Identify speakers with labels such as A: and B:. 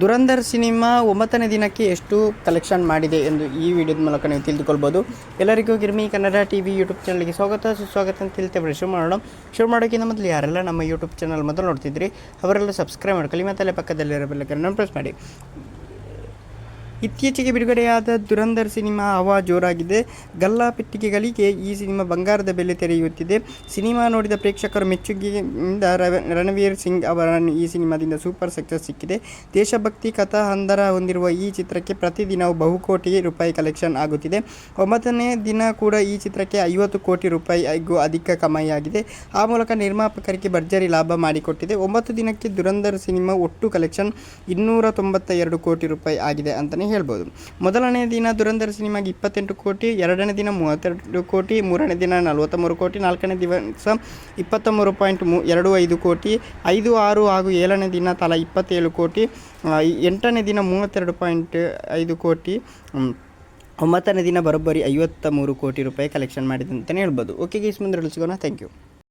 A: Dhurandhar cinema ಒಂಬತ್ತನೇ ದಿನಕ್ಕೆ ಎಷ್ಟು ಕಲೆಕ್ಷನ್ ಮಾಡಿದೆ ಎಂದು ಈ ವಿಡಿಯೋದ ಮೂಲಕ ನೀವು ತಿಳಿದುಕೊಳ್ಬೋದು. ಎಲ್ಲರಿಗೂ Girmi Kannada T V YouTube ಚಾನಲ್ಗೆ ಸ್ವಾಗತ. ಸುಸ್ವಾಗತ ಅಂತ ತಿಳ್ತೇವೆ ಶುರು ಮಾಡೋಣ. ಶುರು ಮಾಡೋಕ್ಕಿಂತ ಮೊದಲು ಯಾರೆಲ್ಲ ನಮ್ಮ ಯೂಟ್ಯೂಬ್ ಚಾನಲ್ ಮೊದಲು ನೋಡ್ತಿದ್ರಿ, ಅವರೆಲ್ಲ ಸಬ್ಸ್ಕ್ರೈಬ್ ಮಾಡ್ಕೊಳ್ಳಿ. ಮತ್ತು ಪಕ್ಕದಲ್ಲಿರೋ ಬೆಲ್ಲಕ್ಕನ್ನು ಪ್ರೆಸ್ ಮಾಡಿ. ಇತ್ತೀಚೆಗೆ ಬಿಡುಗಡೆಯಾದ ದುರಂಧರ್ ಸಿನಿಮಾ ಹವಾ ಜೋರಾಗಿದೆ. ಗಲ್ಲಾ ಪೆಟ್ಟಿಗೆಗಳಿಗೆ ಈ ಸಿನಿಮಾ ಬಂಗಾರದ ಬೆಲೆ ತೆರೆಯುತ್ತಿದೆ. ಸಿನಿಮಾ ನೋಡಿದ ಪ್ರೇಕ್ಷಕರ ಮೆಚ್ಚುಗೆಯಿಂದ ರಣವೀರ್ ಸಿಂಗ್ ಅವರ ಈ ಸಿನಿಮಾದಿಂದ ಸೂಪರ್ ಸಕ್ಸಸ್ ಸಿಕ್ಕಿದೆ. ದೇಶಭಕ್ತಿ, ಕಥಾ, ಹಂದರ ಹೊಂದಿರುವ ಈ ಚಿತ್ರಕ್ಕೆ ಪ್ರತಿದಿನವೂ ಬಹುಕೋಟಿ ರೂಪಾಯಿ ಕಲೆಕ್ಷನ್ ಆಗುತ್ತಿದೆ. ಒಂಬತ್ತನೇ ದಿನ ಕೂಡ ಈ ಚಿತ್ರಕ್ಕೆ ಐವತ್ತು ಕೋಟಿ ರೂಪಾಯಿಗೂ ಅಧಿಕ ಕಮಾಯಿಯಾಗಿದೆ. ಆ ಮೂಲಕ ನಿರ್ಮಾಪಕರಿಗೆ ಭರ್ಜರಿ ಲಾಭ ಮಾಡಿಕೊಟ್ಟಿದೆ. ಒಂಬತ್ತು ದಿನಕ್ಕೆ ದುರಂಧರ್ ಸಿನಿಮಾ ಒಟ್ಟು ಕಲೆಕ್ಷನ್ ಇನ್ನೂರ ತೊಂಬತ್ತ ಎರಡು ಕೋಟಿ ರೂಪಾಯಿ ಆಗಿದೆ ಅಂತಲೇ ಹೇಳ್ಬೋದು. ಮೊದಲನೇ ದಿನ ದುರಂಧರ ಸಿನಿಮಾಗೆ ಇಪ್ಪತ್ತೆಂಟು ಕೋಟಿ, ಎರಡನೇ ದಿನ ಮೂವತ್ತೆರಡು ಕೋಟಿ, ಮೂರನೇ ದಿನ ನಲವತ್ತ ಮೂರು ಕೋಟಿ, ನಾಲ್ಕನೇ ದಿವಸ ಇಪ್ಪತ್ತ ಮೂರು ಪಾಯಿಂಟ್ ಮೂ ಎರಡು ಐದು ಕೋಟಿ, ಐದು ಆರು ಹಾಗೂ ಏಳನೇ ದಿನ ತಲಾ ಇಪ್ಪತ್ತೇಳು ಕೋಟಿ ಎಂಟನೇ ದಿನ ಮೂವತ್ತೆರಡು ಪಾಯಿಂಟ್ ಐದು ಕೋಟಿ ಒಂಬತ್ತನೇ ದಿನ ಬರೋಬ್ಬರಿ ಐವತ್ತ ಮೂರು ಕೋಟಿ ರೂಪಾಯಿ ಕಲೆಕ್ಷನ್ ಮಾಡಿದೆ ಅಂತಲೇ ಹೇಳ್ಬೋದು. ಓಕೆ ಗೀಸ್ ಮುಂದೆ ಸಿಗೋಣ ಥ್ಯಾಂಕ್ ಯು